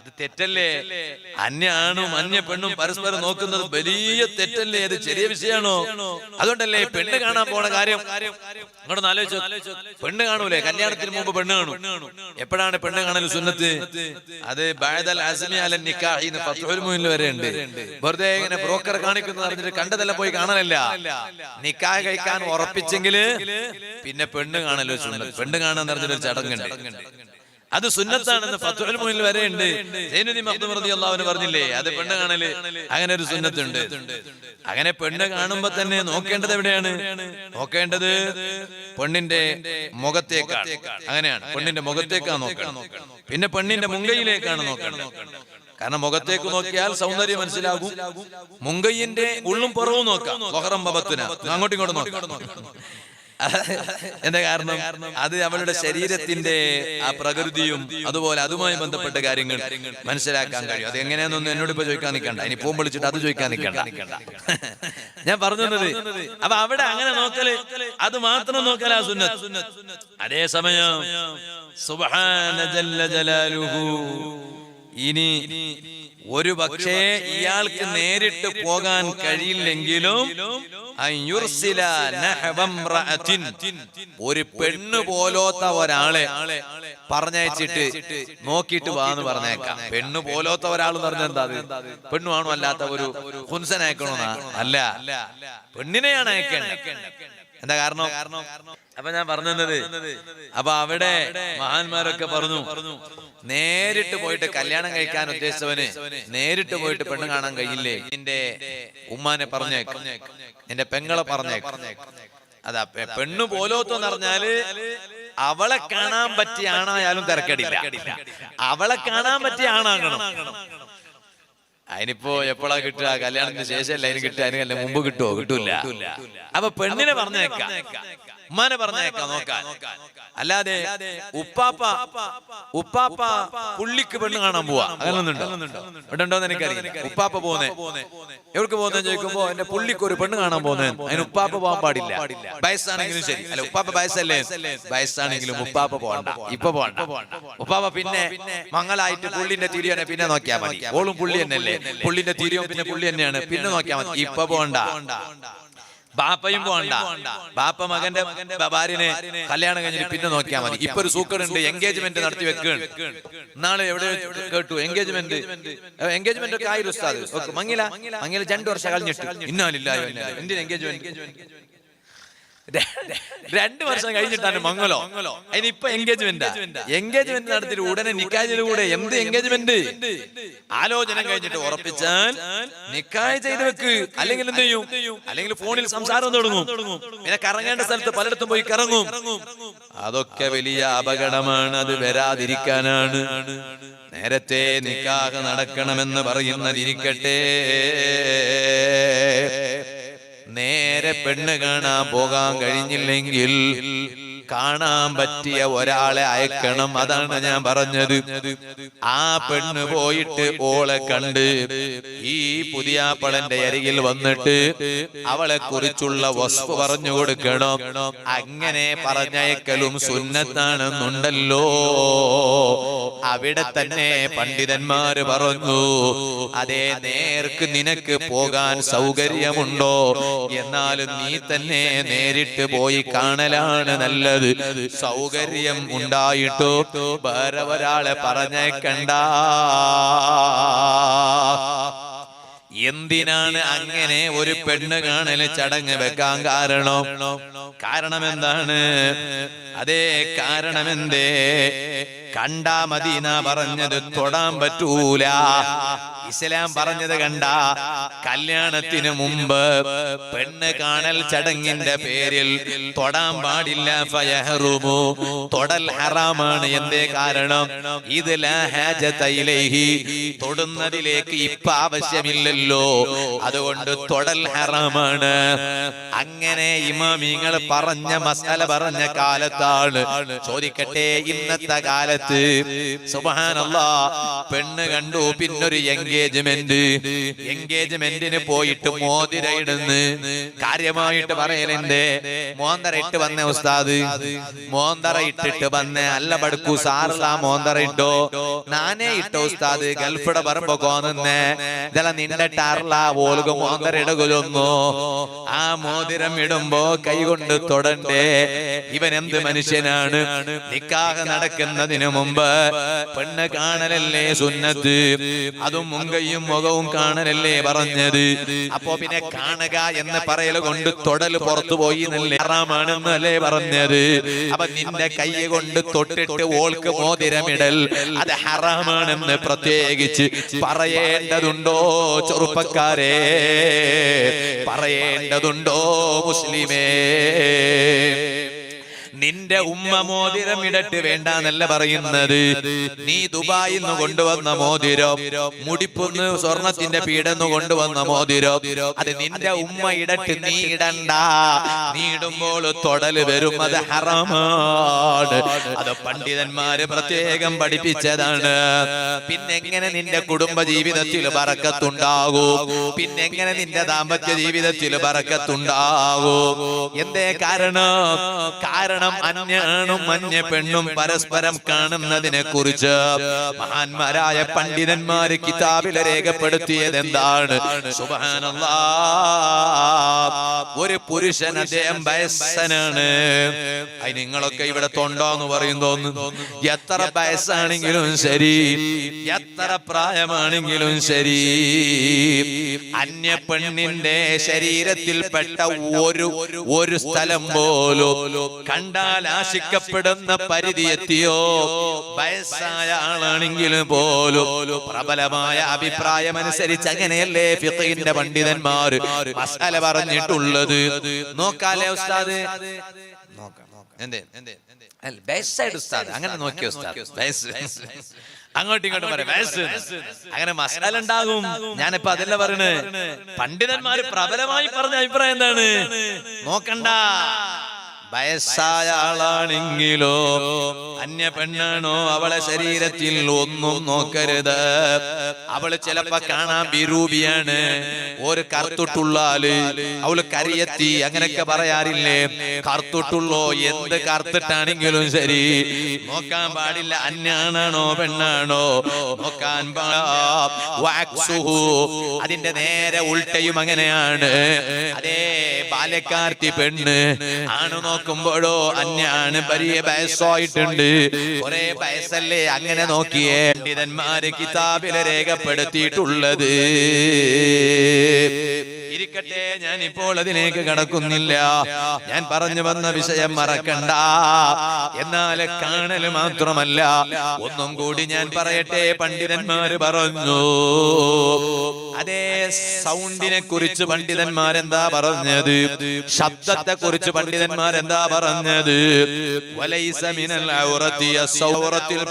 അത് തെറ്റല്ലേ? അന്യാണും അന്യ പെണ്ണും പരസ്പരം നോക്കുന്നത് വലിയ തെറ്റല്ലേ? അത് ചെറിയ വിഷയമാണോ? അതുകൊണ്ടല്ലേ പെണ്ണ് കാണാൻ പോണ കാര്യം? അങ്ങോട്ടൊന്ന് ആലോചിച്ചു പെണ്ണ് കാണൂലേ? കല്യാണത്തിന് മുമ്പ് പെണ്ണ് കാണും. എപ്പോഴാണ് പെണ്ണ് കാണൽ സുന്നത്ത്? അത് ബാദൽ അസ്മി അല നിക്കാഹി ഫത്ഹുൽ മുഹിൽ വരെ ഉണ്ട് വെറുതെ ഇങ്ങനെ ബ്രോക്കർ കാണിക്കുന്നു അറിഞ്ഞിട്ട് കണ്ടതെല്ലാം പോയി കാണാനല്ല നിക്കാഹ് കഴിക്കാൻ ഉറപ്പിച്ചെങ്കിൽ പിന്നെ പെണ്ണ് കാണലോ സുന്നത്ത് പെണ്ണ് കാണാൻ പറഞ്ഞൊരു ചടങ്ങുണ്ട്. അത് സുന്നത്താണെന്ന് ഫത്തുൽ വരെ ഉണ്ട് സൈനുദ്ദീൻ മഖ്ദൂം റളിയല്ലാഹു അൻഹു പറഞ്ഞില്ലേ അത് പെണ്ണ് കാണൽ. അങ്ങനെ ഒരു സുന്നത്തുണ്ട്. അങ്ങനെ പെണ്ണ് കാണുമ്പോ തന്നെ നോക്കേണ്ടത് എവിടെയാണ്? നോക്കേണ്ടത് പെണ്ണിന്റെ മുഖത്തേക്കാണ്. അങ്ങനെയാണ്. പെണ്ണിന്റെ മുഖത്തേക്കാണ് നോക്കണം. പിന്നെ പെണ്ണിന്റെ മുങ്കയിലേക്കാണ് നോക്കണം കാരണം മുഖത്തേക്ക് നോക്കിയാൽ സൗന്ദര്യം മനസ്സിലാകും. മുങ്കയിന്റെ ഉള്ളും പുറവും നോക്കാം. ബഹറം ബബത്തുന. അങ്ങോട്ടും ഇങ്ങോട്ടും നോക്കാം. എന്താ കാരണം? അത് അവളുടെ ശരീരത്തിന്റെ ആ പ്രകൃതിയും അതുപോലെ അതുമായി ബന്ധപ്പെട്ട കാര്യങ്ങൾ മനസ്സിലാക്കാൻ കഴിയും. അത് എങ്ങനെയാണെന്നൊന്നും എന്നോട് ഇപ്പൊ ചോദിക്കാൻ നിൽക്കണ്ട. ഇനി പൂം വിളിച്ചിട്ട് അത് ചോദിക്കാൻ നിൽക്കണ്ട. ഞാൻ പറഞ്ഞു തന്നത് അപ്പൊ അവിടെ അങ്ങനെ നോക്കൽ അത് മാത്രം നോക്കലാ സുന്നത്ത്. ജല്ല ജലാലുഹു. ഇനി ഒരു പക്ഷേ ഇയാൾക്ക് നേരിട്ട് പോകാൻ കഴിയില്ലെങ്കിലും. ഒരു പെണ്ണ് പോലോത്ത ഒരാളെ പറഞ്ഞയച്ചിട്ട് നോക്കിയിട്ട് വാന്ന് പറഞ്ഞേക്കാം. പെണ്ണ് പോലോത്ത ഒരാൾ എന്ന് പറഞ്ഞാൽ എന്താ അത്? പെണ്ണു ആണോ അല്ലാത്ത ഒരു ഹുൻസനയക്കണോ അല്ല. പെണ്ണിനെയാണ് അയക്കേണ്ടത്. എന്താ കാരണം? അപ്പൊ ഞാൻ പറഞ്ഞത് അപ്പൊ അവിടെ മഹാന്മാരൊക്കെ പറഞ്ഞു നേരിട്ട് പോയിട്ട് കല്യാണം കഴിക്കാൻ ഉദ്ദേശിച്ചവന് നേരിട്ട് പോയിട്ട് പെണ്ണ് കാണാൻ കഴിയില്ലേ? നിന്റെ ഉമ്മാനെ പറഞ്ഞേക്കും നിന്റെ പെങ്ങളെ പറഞ്ഞേക്കും. അതാ പെണ്ണു പോലോത്തെന്ന് പറഞ്ഞാൽ അവളെ കാണാൻ പറ്റിയ ആണായാലും തിരക്കടില്ല. അവളെ കാണാൻ പറ്റിയ ആണാകണം. അതിനിപ്പോ എപ്പോഴാ കിട്ടുക? കല്യാണത്തിന് ശേഷമല്ല അതിന് കിട്ടുക? അതിന് മുമ്പ് കിട്ടുമോ കിട്ടൂല. അപ്പൊ പെണ്ണിനെ പറഞ്ഞേക്കാം ഉമ്മാനെ പറഞ്ഞേക്കാം നോക്കാൻ അല്ലാതെ ഉപ്പാപ്പ ഉപ്പാപ്പ പുള്ളിക്ക് പെണ്ണ് കാണാൻ പോവാ. ഉണ്ടോന്ന് എനിക്കറിയില്ല. ഉപ്പാപ്പ പോന്നെ. എവർക്ക് പോകുന്ന ചോദിക്കുമ്പോ എന്റെ പുള്ളിക്ക് ഒരു പെണ്ണ് കാണാൻ പോകുന്നേ അതിന് ഉപ്പാപ്പ പോകാൻ പാടില്ല. വയസ്സാണെങ്കിലും ശരി. അല്ല ഉപ്പാപ്പ വയസ്സല്ലേ? വയസ്സാണെങ്കിലും ഉപ്പാപ്പ പോകണ്ട ഇപ്പൊ പോകണ്ട ഉപ്പാപ്പ പിന്നെ മംഗളായിട്ട് പുള്ളിന്റെ തിരിയോനെ പിന്നെ നോക്കിയാൽ മതി. ഓളും പുള്ളി തന്നെയല്ലേ പുള്ളിന്റെ തിരിയോ പിന്നെ പുള്ളി തന്നെയാണ് പിന്നെ നോക്കിയാൽ മതി. ഇപ്പൊ പോകണ്ട ബാപ്പയും പോണ്ട. ബാപ്പ മകന്റെ ഭാര്യനെ കല്യാണം കഴിഞ്ഞിട്ട് പിന്നെ നോക്കിയാൽ മതി. ഇപ്പൊ ഒരു സൂക്കടുണ്ട് എൻഗേജ്മെന്റ് നടത്തി വെക്കുകയാണ് നാളെ എവിടെ കേട്ടു? എൻഗേജ്മെന്റ് എൻഗേജ്മെന്റ് ഒക്കെ ആയിരുന്നു ഉസ്താദ്. മങ്ങില. മങ്ങില. രണ്ടു വർഷം കഴിഞ്ഞിട്ട്. ഇന്നാലില്ല എന്തിന് എൻഗേജ്മെന്റ് രണ്ട് വർഷം കഴിഞ്ഞിട്ടാണ് മംഗലോ. അതിനിപ്പൊ എൻഗേജ്മെന്റ് എൻഗേജ്മെന്റ് നടത്തിയിട്ട് ഉടനെ നിക്കാജിലൂടെ എന്ത് എൻഗേജ്മെന്റ് ആലോചന കഴിഞ്ഞിട്ട് ഉറപ്പിച്ചാൽ നിക്കായ് ചെയ്ത് വെക്ക്. അല്ലെങ്കിൽ എന്ത് ചെയ്യും? അല്ലെങ്കിൽ ഫോണിൽ സംസാരം തുടങ്ങും. പിന്നെ കറങ്ങേണ്ട സ്ഥലത്ത് പലയിടത്തും പോയി കറങ്ങും. അതൊക്കെ വലിയ അപകടമാണ്. അത് വരാതിരിക്കാനാണ്. നേരത്തെ നിക്കാഹ് നടക്കണമെന്ന് പറയുന്നതിരിക്കട്ടെ നേരെ പെണ്ണ് കാണാൻ പോകാൻ കഴിഞ്ഞില്ലെങ്കിൽ കാണാൻ പറ്റിയ ഒരാളെ അയക്കണം അതാണ് ഞാൻ പറഞ്ഞത്. ആ പെണ്ണ് പോയിട്ട് ഓളെ കണ്ട് ഈ പുതിയാപ്പളന്റെ അരികിൽ വന്നിട്ട് അവളെ കുറിച്ചുള്ള വസ്തു പറഞ്ഞു കൊടുക്കണം. അങ്ങനെ പറഞ്ഞയക്കലും സുന്നത്താണെന്നുണ്ടല്ലോ. അവിടെ തന്നെ പണ്ഡിതന്മാര് പറഞ്ഞു അതേ നേർക്ക് നിനക്ക് പോകാൻ സൗകര്യമുണ്ടോ? എന്നാലും നീ തന്നെ നേരിട്ട് പോയി കാണലാണ് നല്ലത്. സൗകര്യം ഉണ്ടായിട്ടോ? വേറെ ഒരാളെ പറഞ്ഞേക്കണ്ട എന്തിനാണ് അങ്ങനെ ഒരു പെണ്ണ് കാണൽ ചടങ്ങ് വെക്കാൻ കാരണം? കാരണം എന്താണ് അതേ കാരണമെന്തേ? കണ്ടാ മദീന പറഞ്ഞത് തൊടാൻ പറ്റൂല. ഇസ്ലാം പറഞ്ഞത് കണ്ട കല്യാണത്തിന് മുമ്പ് പെണ്ണ് കാണൽ ചടങ്ങിന്റെ പേരിൽ തൊടാൻ പാടില്ല തൊടൽ ഹറാമാണ് എന്തേ കാരണം? ഇത് ലാ ഇലൈഹി. തൊടുന്നതിലേക്ക് ഇപ്പൊ ആവശ്യമില്ലല്ലോ. അതുകൊണ്ട് തൊടൽ ഹറാമാണ്. അങ്ങനെ ഇമാമിങ്ങൾ പറഞ്ഞ മസാല പറഞ്ഞ കാലത്താണ്. ചോദിക്കട്ടെ ഇന്നത്തെ കാലത്ത്. സുബാനല്ല പെണ്ണ് കണ്ടു പിന്നൊരു എൻഗേജ്മെന്റ് എൻഗേജ്മെന്റിന് പോയിട്ട് മോതിര ഇടുന്ന്. കാര്യമായിട്ട് പറയലെന്റെ മോന്തറ ഇട്ട് വന്ന ഉസ്താദ്. മോന്തറ ഇട്ടിട്ട് വന്ന അല്ല പടുക്കു സാറല്ല മോന്തറ ഇട്ടോ. നാനേ ഇട്ടോ ഉസ്താദ് ഗൾഫിടെ പറമ്പോ കോന്നുന്നേ ഇതെല്ലാം നിന്റെ ടാർലാ ഓലുക മോന്തര ഇടുകയൊന്നു. ആ മോതിരം ഇടുമ്പോ കൈകൊണ്ട് തൊടണ്ടേ? ഇവൻ എന്ത് മനുഷ്യനാണ്? നിക്കാഹ് നടക്കുന്നതിന് മുമ്പ് പെണ്ണ് കാണലല്ലേ സുന്നത്ത്? അതും മുങ്കയും മുഖവും കാണലല്ലേ പറഞ്ഞത്? അപ്പോ പിന്നെ കാണുക എന്ന് പറയൽ കൊണ്ട് തൊടൽ പുറത്തു പോയി എന്നല്ലേ ഹറാമാണെന്നല്ലേ പറഞ്ഞത്? അപ്പൊ നിന്റെ കൈ കൊണ്ട് തൊട്ടിട്ട് ഓൾക്ക് മോതിരമിടൽ. അത് ഹറാമാണെന്ന് പ്രത്യേകിച്ച് പറയേണ്ടതുണ്ടോ ചെറുപ്പക്കാരെ? പറയേണ്ടതുണ്ടോ മുസ്ലിമേ? നിന്റെ ഉമ്മ മോതിരം ഇടട്ട് വേണ്ടെന്നല്ല പറയുന്നത്. നീ ദുബായിൽ നിന്ന് കൊണ്ടുവന്ന മോതിരം മുടിപ്പൊന്ന് സ്വർണത്തിന്റെ പീടെന്ന് കൊണ്ടുവന്ന മോതിരം. അത് നിന്റെ ഉമ്മ ഇടട്ട് നീ ഇടണ്ട. നീ ഇടുമ്പോൾ തൊടൽ വരും അത് ഹറമാണ്. അത് പണ്ഡിതന്മാര് പ്രത്യേകം പഠിപ്പിച്ചതാണ്. പിന്നെങ്ങനെ നിന്റെ കുടുംബ ജീവിതത്തിൽ പറക്കത്തുണ്ടാകൂ പിന്നെങ്ങനെ നിന്റെ ദാമ്പത്യ ജീവിതത്തിൽ പറക്കത്തുണ്ടാകൂ എന്തേ കാരണം? കാരണം അന്യാണും അന്യ പെണ്ണും പരസ്പരം കാണുന്നതിനെ കുറിച്ച് മഹാന്മാരായ പണ്ഡിതന്മാര് കിതാബിൽ രേഖപ്പെടുത്തിയത് എന്താണ് ഒരു പുരുഷൻ അദ്ദേഹം വയസ്സനാണ്. നിങ്ങളൊക്കെ ഇവിടെ തൊണ്ടോ എന്ന് പറയും തോന്നുന്നു. എത്ര വയസ്സാണെങ്കിലും ശരി. എത്ര പ്രായമാണെങ്കിലും ശരി. അന്യ പെണ്ണിന്റെ ശരീരത്തിൽപ്പെട്ട ഒരു ഒരു സ്ഥലം പോലും കണ്ടാൽ ആശിക്കപ്പെടുന്ന പരിധി എത്തിയോ? വയസ്സായ ആളാണെങ്കിലും പോലും പ്രബലമായ അഭിപ്രായം അനുസരിച്ച് അങ്ങനെയല്ലേ ഫിഖിന്റെ പണ്ഡിതന്മാർ മസാല പറഞ്ഞിട്ടുള്ളത്? നോക്കാലേ ഉസ്താദ്? നോക്കാം എന്തേ? ഉസ്താദ്. അങ്ങനെ നോക്കിയോ ഉസ്താദ്. അങ്ങോട്ടും ഇങ്ങോട്ടും പറയാം വയസ്സ് അങ്ങനെ മസാല ഉണ്ടാകും. ഞാനിപ്പോ അതല്ല പറയണ് പണ്ഡിതന്മാര് പ്രബലമായി പറഞ്ഞ അഭിപ്രായം എന്താണ്? നോക്കണ്ട. വയസ്സായ ആളാണെങ്കിലോ അന്യ പെണ്ണാണോ അവളെ ശരീരത്തിൽ ഒന്നും നോക്കരുത്. അവൾ ചിലപ്പോ കാണാൻ വിരൂപിയാണ്. ഒരു കറുത്തിട്ടുള്ളാൽ അവൾ കരിയെത്തി അങ്ങനെയൊക്കെ പറയാറില്ലേ? കറുത്തിട്ടുള്ളോ എന്ത് കറുത്തിട്ടാണെങ്കിലും ശരി. നോക്കാൻ പാടില്ല അന്യാണാണോ പെണ്ണാണോ? നോക്കാൻ പാക്സുഹു അതിന്റെ നേരെ ഉൾട്ടയും അങ്ങനെയാണ്. അതേ ബാല്യക്കാർത്തി പെണ്ണ് ആണ് നോക്കുമ്പോഴോ അന്യാണ് വലിയ വയസ്സായിട്ടുണ്ട്. ഒരേ വയസ്സല്ലേ അങ്ങനെ നോക്കിയേ. പണ്ഡിതന്മാര് കിതാബിൽ രേഖപ്പെടുത്തിയിട്ടുള്ളത്. ഇരിക്കട്ടെ ഞാൻ ഇപ്പോൾ അതിലേക്ക് കടക്കുന്നില്ല. ഞാൻ പറഞ്ഞു വന്ന വിഷയം മറക്കണ്ട. എന്നാൽ കാണൽ മാത്രമല്ല. ഒന്നും കൂടി ഞാൻ പറയട്ടെ പണ്ഡിതന്മാര് പറഞ്ഞു. അതേ സൗണ്ടിനെ കുറിച്ച് പണ്ഡിതന്മാരെന്താ പറഞ്ഞത്? ശബ്ദത്തെ കുറിച്ച് പണ്ഡിതന്മാരെന്താ പറഞ്ഞത്?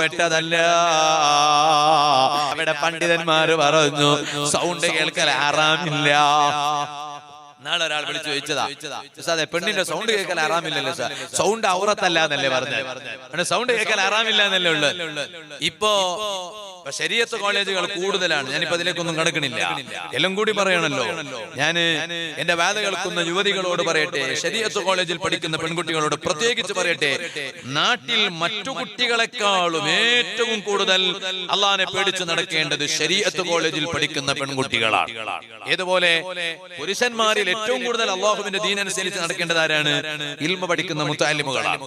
പെട്ടതല്ല. അവിടെ പണ്ഡിതന്മാര് പറഞ്ഞു സൗണ്ട് കേൾക്കൽ ആറാമില്ല. നാളെ ഒരാൾ വിളിച്ചു ചോദിച്ചതാ. അതെ പെണ്ണിന്റെ സൗണ്ട് കേൾക്കാൻ ആറാമില്ലല്ലോ സാർ സൗണ്ട് ഔറത്തല്ല എന്നല്ലേ പറഞ്ഞത്? സൗണ്ട് കേൾക്കാൻ ആറാമില്ല എന്നല്ലേ ഉള്ളു ഇപ്പോ ഇപ്പൊ ശരീരത്ത് കോളേജുകൾ കൂടുതലാണ്. ഞാനിപ്പോ അതിലേക്കൊന്നും കിടക്കണില്ല എല്ലാം കൂടി പറയണല്ലോ. ഞാൻ എന്റെ വേദ കേൾക്കുന്ന യുവതികളോട് പറയട്ടെ ശരീരത്ത് കോളേജിൽ പഠിക്കുന്ന പെൺകുട്ടികളോട് പ്രത്യേകിച്ച് പറയട്ടെ നാട്ടിൽ മറ്റു കുട്ടികളെക്കാളും ഏറ്റവും കൂടുതൽ അള്ളഹാനെ പേടിച്ച് നടക്കേണ്ടത് ശരീരത്ത് കോളേജിൽ പഠിക്കുന്ന പെൺകുട്ടികളാണ്. ഏതുപോലെ പുരുഷന്മാരിൽ ഏറ്റവും കൂടുതൽ അള്ളാഹുവിന്റെ ദീനനുസരിച്ച് നടക്കേണ്ടത് ആരാണ്? ഇൽമ പഠിക്കുന്ന മുത്താലിമുകളാണ്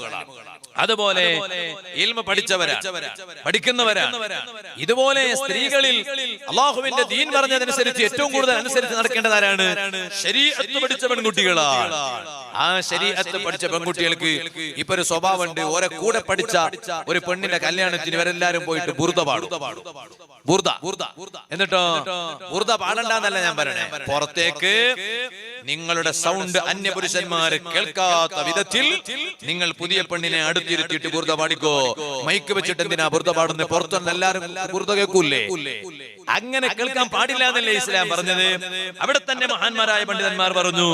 അതുപോലെ ഇൽമ പഠിച്ചവരാ പഠിക്കുന്നവരാ ഇതുപോലെ സ്ത്രീകളിൽ അള്ളാഹുവിന്റെ ദീൻ പറഞ്ഞതനുസരിച്ച് ഏറ്റവും കൂടുതൽ അനുസരിച്ച് നടക്കേണ്ടത് ആരാണ്? ശരീരത്ത് പഠിച്ച പെൺകുട്ടികളാണ്. ആ ശരീരത്ത് പഠിച്ച പെൺകുട്ടികൾക്ക് ഇപ്പൊ ഒരു സ്വഭാവമുണ്ട്. ഓരോ കൂടെ പഠിച്ച ഒരു പെണ്ണിന്റെ കല്യാണത്തിന് ഇവരെല്ലാരും പോയിട്ട് ബുർദ പാടും. ബുർദ എന്നിട്ടോ? ബുർദ പാടണ്ടെന്നല്ല ഞാൻ പറയണേ. പുറത്തേക്ക് നിങ്ങളുടെ സൗണ്ട് അന്യപുരുഷന്മാര് കേൾക്കാത്ത വിധത്തിൽ നിങ്ങൾ പുതിയ പെണ്ണിനെ അടുത്തിരുത്തിയിട്ട് ബുർദ പാടിക്കോ? മൈക്ക് വെച്ചിട്ട് എന്തിനാ ബുർദ പാടുന്നത് പുറത്തുനിന്ന് എല്ലാരും ബുർദ കേൾക്കൂലേ അങ്ങനെ കേൾക്കാൻ പാടില്ല എന്നല്ലേ ഇസ്ലാം പറഞ്ഞത്? അവിടെ തന്നെ മഹാന്മാരായ പണ്ഡിതന്മാർ പറഞ്ഞു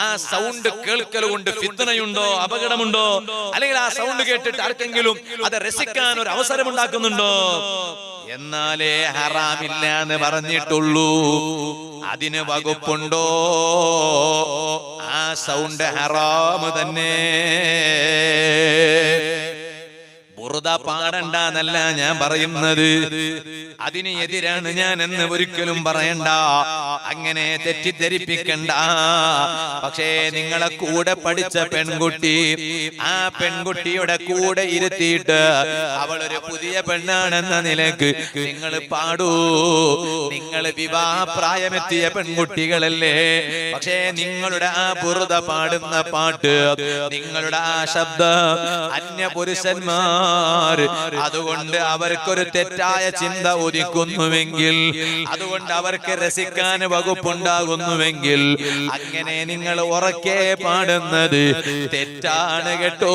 ആ സൗണ്ട് കേൾക്കൽ കൊണ്ട് ഫിത്തനയുണ്ടോ അപകടമുണ്ടോ? അല്ലെങ്കിൽ ആ സൗണ്ട് കേട്ടിട്ട് ആർക്കെങ്കിലും അത് രസിക്കാൻ ഒരു അവസരം ഉണ്ടാക്കുന്നുണ്ടോ? എന്നാലേ ഹറാമില്ല എന്ന് പറഞ്ഞിട്ടുള്ളൂ. അതിന് വകുപ്പുണ്ടോ? ആ സൗണ്ട് ഹറാമ് തന്നെ. ബുറുദ പാടണ്ടെന്നല്ല ഞാൻ പറയുന്നത്. അതിന് എതിരാണ് ഞാൻ എന്ന് ഒരിക്കലും പറയണ്ട. അങ്ങനെ തെറ്റിദ്ധരിപ്പിക്കണ്ട. പക്ഷേ നിങ്ങളെ കൂടെ പഠിച്ച പെൺകുട്ടി ആ പെൺകുട്ടിയുടെ കൂടെ ഇരുത്തിയിട്ട് അവൾ ഒരു പുതിയ പെണ്ണാണെന്ന നിലയ്ക്ക് നിങ്ങൾ പാടൂ. നിങ്ങൾ വിവാഹപ്രായമെത്തിയ പെൺകുട്ടികളല്ലേ? പക്ഷേ നിങ്ങളുടെ ആ ബുറുത പാടുന്ന പാട്ട് നിങ്ങളുടെ ആ ശബ്ദം അന്യ പുരുഷന്മാർ അതുകൊണ്ട് അവർക്കൊരു തെറ്റായ ചിന്ത ഉദിക്കുന്നുവെങ്കിൽ അതുകൊണ്ട് അവർക്ക് രസിക്കാൻ വകുപ്പുണ്ടാകുന്നുവെങ്കിൽ അങ്ങനെ നിങ്ങൾ ഉറക്കെ പാടുന്നത് തെറ്റാണ് കേട്ടോ.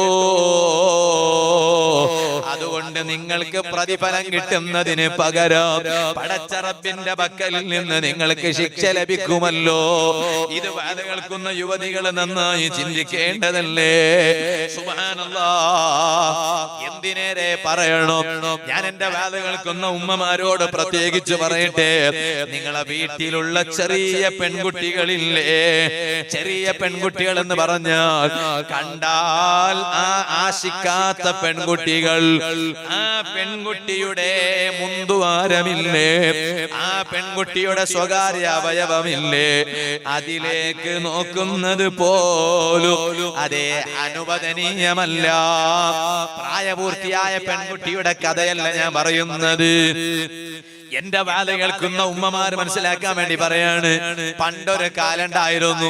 അതുകൊണ്ട് നിങ്ങൾക്ക് പ്രതിഫലം കിട്ടുന്നതിന് പകരം പടച്ചറപ്പിന്റെ പക്കലിൽ നിന്ന് നിങ്ങൾക്ക് ശിക്ഷ ലഭിക്കുമല്ലോ. ഇത് വേദകൾക്കുന്ന കേൾക്കുന്ന യുവതികൾ നന്നായി ചിന്തിക്കേണ്ടതല്ലേ? സുബ്ഹാനല്ലാ. എന്തിനേരെ പറയണം? ഞാൻ എന്റെ വേദകൾക്കുന്ന കേൾക്കുന്ന ഉമ്മമാരോട് പ്രത്യേകിച്ച് പറയട്ടെ. നിങ്ങളെ വീട്ടിലുള്ള ചെറിയ പെൺകുട്ടികളില്ലേ? ചെറിയ പെൺകുട്ടികൾ എന്ന് പറഞ്ഞാൽ കണ്ടാൽ ആ ആശിക്കാത്ത പെൺകുട്ടികൾ ആ പെൺകുട്ടിയുടെ മുന്തുവാരമില്ലേ ആ പെൺകുട്ടിയുടെ സ്വകാര്യ അവയവമില്ലേ? അതിലേക്ക് നോക്കുന്നത് പോലും അതേ അനുവദനീയമല്ല. പ്രായപൂർത്തിയായ പെൺകുട്ടിയുടെ കഥയല്ല ഞാൻ പറയുന്നത്. എന്റെ വാല കേൾക്കുന്ന ഉമ്മമാര് മനസ്സിലാക്കാൻ വേണ്ടി പറയാണ്. പണ്ടൊരു കാലുണ്ടായിരുന്നു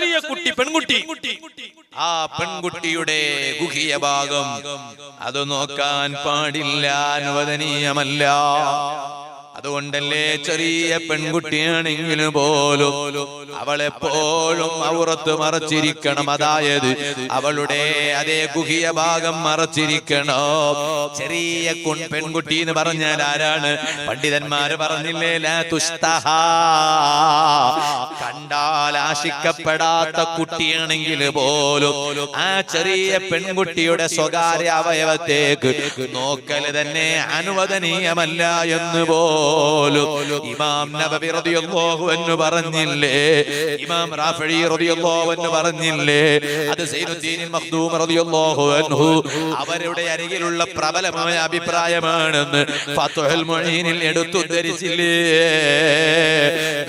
ചെറിയ കുട്ടി പെൺകുട്ടി. ആ പെൺകുട്ടിയുടെ ഗുഹിയ ഭാഗം. അത് നോക്കാൻ പാടില്ല അനുവദനീയമല്ല. അതുകൊണ്ടല്ലേ ചെറിയ പെൺകുട്ടിയാണെങ്കിലും പോലും അവളെപ്പോഴും ഔറത്ത് മറച്ചിരിക്കണം. അതായത് അവളുടെ അതേ ഗുഹിയ ഭാഗം മറച്ചിരിക്കണം. ചെറിയ കുൺ പെൺകുട്ടി എന്ന് പറഞ്ഞാൽ ആരാണ്? പണ്ഡിതന്മാര് പറഞ്ഞില്ലേ തുസ്തഹ. കണ്ടാൽ ആശിക്കപ്പെടാത്ത കുട്ടിയാണെങ്കിൽ പോലും ആ ചെറിയ പെൺകുട്ടിയുടെ സ്വകാര്യ അവയവത്തേക്ക് നോക്കൽ തന്നെ അനുവദനീയമല്ല എന്ന് പോലും ഇമാം നബവി റളിയല്ലാഹു അൻഹു പറഞ്ഞില്ലേ? ഇമാം റാഫി റളിയല്ലാഹു അൻഹു പറഞ്ഞില്ലേ? അത് സൈനുദ്ദീൻ മഖ്ദൂം റളിയല്ലാഹു അൻഹു അവരുടെ അരികിലുള്ള പ്രബലമായ അഭിപ്രായമാണെന്ന് ഫത്ഹുൽ മുഈനിൽ എടുത്തുദ്ധരിച്ചില്ലേ?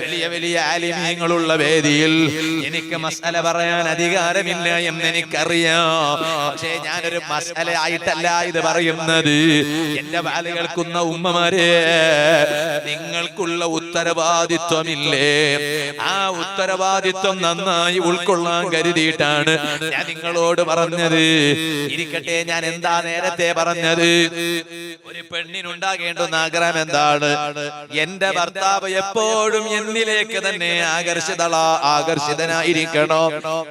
വലിയ വലിയ ആലിമീങ്ങളുള്ള വേദിയിൽ എനിക്ക് മസല പറയാൻ അധികാരമില്ല എന്ന് എനിക്കറിയാം. പക്ഷേ ഞാനൊരു മസാല ആയിട്ടല്ല ഇത് പറയുന്നത്. എന്റെ ബാലുകൾക്കുന്ന കേൾക്കുന്ന ഉമ്മമാരെ നിങ്ങൾക്കുള്ള ഉത്തരവാദിത്വമില്ലേ? ആ ഉത്തരവാദിത്വം നന്നായി ഉൾക്കൊള്ളാൻ കരുതിയിട്ടാണ് ഞാൻ നിങ്ങളോട് പറഞ്ഞത്. ഇരിക്കട്ടെ ഞാൻ എന്താ നേരത്തെ പറഞ്ഞത്? ഒരു പെണ്ണിനുണ്ടാകേണ്ടുന്ന ആഗ്രഹം എന്താണ്? എന്റെ ഭർത്താവ് എപ്പോഴും എന്നിലേക്ക് തന്നെ ആകർഷിതള ആകർഷിതനായിരിക്കണോ?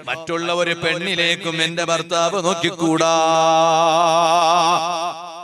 മറ്റുള്ള ഒരു പെണ്ണിലേക്കും എന്റെ ഭർത്താവ് നോക്കിക്കൂടാ.